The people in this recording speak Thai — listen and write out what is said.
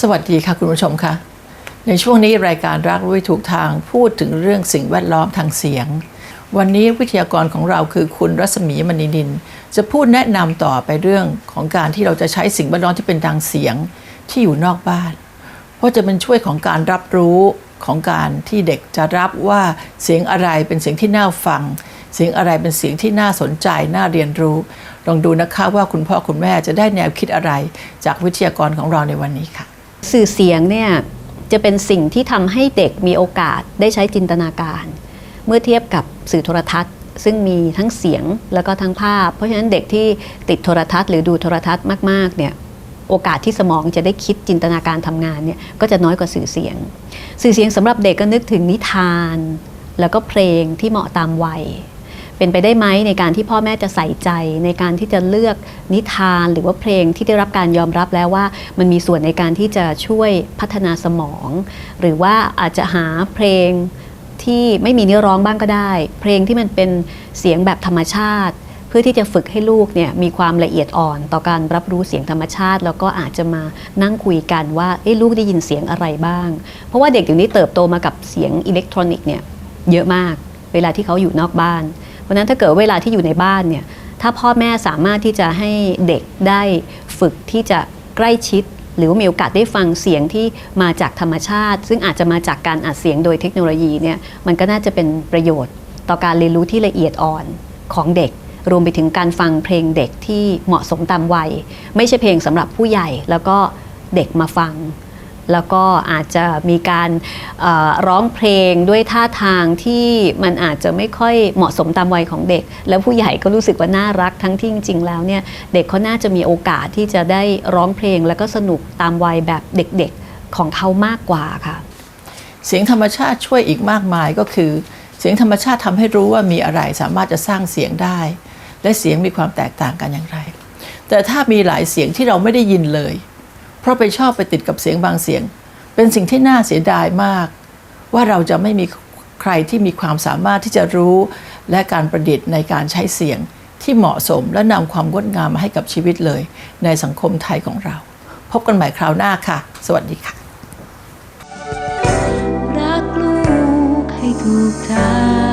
สวัสดีค่ะคุณผู้ชมค่ะ ในช่วงนี้รายการรักรู้ถูกทางพูดถึงเรื่องสิ่งแวดล้อมทางเสียง วันนี้วิทยากรของเราคือคุณรัศมีมณีนิน จะพูดแนะนำต่อไปเรื่องของการที่เราจะใช้สิ่งแวดล้อมที่เป็นทางเสียงที่อยู่นอกบ้าน เพราะจะเป็นช่วยของการรับรู้ของการที่เด็กจะรับว่าเสียงอะไรเป็นเสียงที่น่าฟัง เสียงอะไรเป็นเสียงที่น่าสนใจน่าเรียนรู้ ลองดูนะคะว่าคุณพ่อคุณแม่จะได้แนวคิดอะไร จากวิทยากรของเราในวันนี้ค่ะ สื่อเสียงเนี่ยจะเป็นสิ่งที่ทำให้เด็กมีโอกาสได้ใช้จินตนาการ เมื่อเทียบกับสื่อโทรทัศน์ ซึ่งมีทั้งเสียงแล้วก็ทั้งภาพ เพราะฉะนั้นเด็กที่ติดโทรทัศน์หรือดูโทรทัศน์มากๆเนี่ยโอกาสที่สมองจะได้คิดจินตนาการทำงานเนี่ยก็จะน้อยกว่าสื่อเสียง สื่อเสียงสำหรับเด็กก็นึกถึงนิทาน แล้วก็เพลงที่เหมาะตามวัย เป็นไปได้ไหมในการที่พ่อแม่จะใส่ใจ ในการที่จะเลือกนิทานหรือว่าเพลงที่ได้รับการยอมรับแล้วว่า มันมีส่วนในการที่จะช่วยพัฒนาสมอง หรือว่าอาจจะหาเพลงที่ไม่มีเนื้อร้องบ้างก็ได้ เพลงที่มันเป็นเสียงแบบธรรมชาติ เพื่อที่จะฝึกให้ลูกเนี่ยมีความละเอียดอ่อนต่อการรับรู้เสียงธรรมชาติ แล้วก็อาจจะมานั่งคุยกันว่าเอ้ลูกได้ยินเสียงอะไรบ้าง เพราะว่าเด็กเดี๋ยวนี้เติบโตมากับเสียงอิเล็กทรอนิกส์เนี่ยเยอะมาก เวลาที่เขาอยู่นอกบ้าน เพราะนั้นถ้าเกิดเวลาที่อยู่ในบ้านเนี่ยถ้าพ่อแม่สามารถที่จะให้เด็กได้ฝึกที่จะใกล้ชิด หรือว่ามีโอกาสได้ฟังเสียงที่มาจากธรรมชาติ ซึ่งอาจจะมาจากการอัดเสียงโดยเทคโนโลยีเนี่ยมันก็น่าจะเป็นประโยชน์ ต่อการเรียนรู้ที่ละเอียดอ่อนของเด็กรวมไปถึงการฟังเพลงเด็กที่เหมาะสมตามวัย ไม่ใช่เพลงสำหรับผู้ใหญ่แล้วก็เด็กมาฟัง แล้วก็อาจจะมีการร้องเพลงด้วยท่าทางที่มันอาจจะไม่ค่อยเหมาะสมตามวัยของเด็ก แล้วผู้ใหญ่ก็รู้สึกว่าน่ารักทั้งที่จริงๆแล้วเนี่ยเด็กเขาน่าจะมีโอกาสที่จะได้ร้องเพลง แล้วก็สนุกตามวัยแบบเด็กๆของเขามากกว่าค่ะ เสียงธรรมชาติช่วยอีกมากมายก็คือ เสียงธรรมชาติทำให้รู้ว่ามีอะไรสามารถจะสร้างเสียงได้ และเสียงมีความแตกต่างกันอย่างไร แต่ถ้ามีหลายเสียงที่เราไม่ได้ยินเลย เพราะไปชอบไปติดกับเสียงบางเสียง เป็นสิ่งที่น่าเสียดายมาก ว่าเราจะไม่มีใครที่มีความสามารถที่จะรู้และการประดิษฐ์ในการใช้เสียงที่เหมาะสมและนำความงดงามมาให้กับชีวิตเลย ในสังคมไทยของเรา พบกันใหม่คราวหน้าค่ะ สวัสดีค่ะรักลูกให้ถูกทาง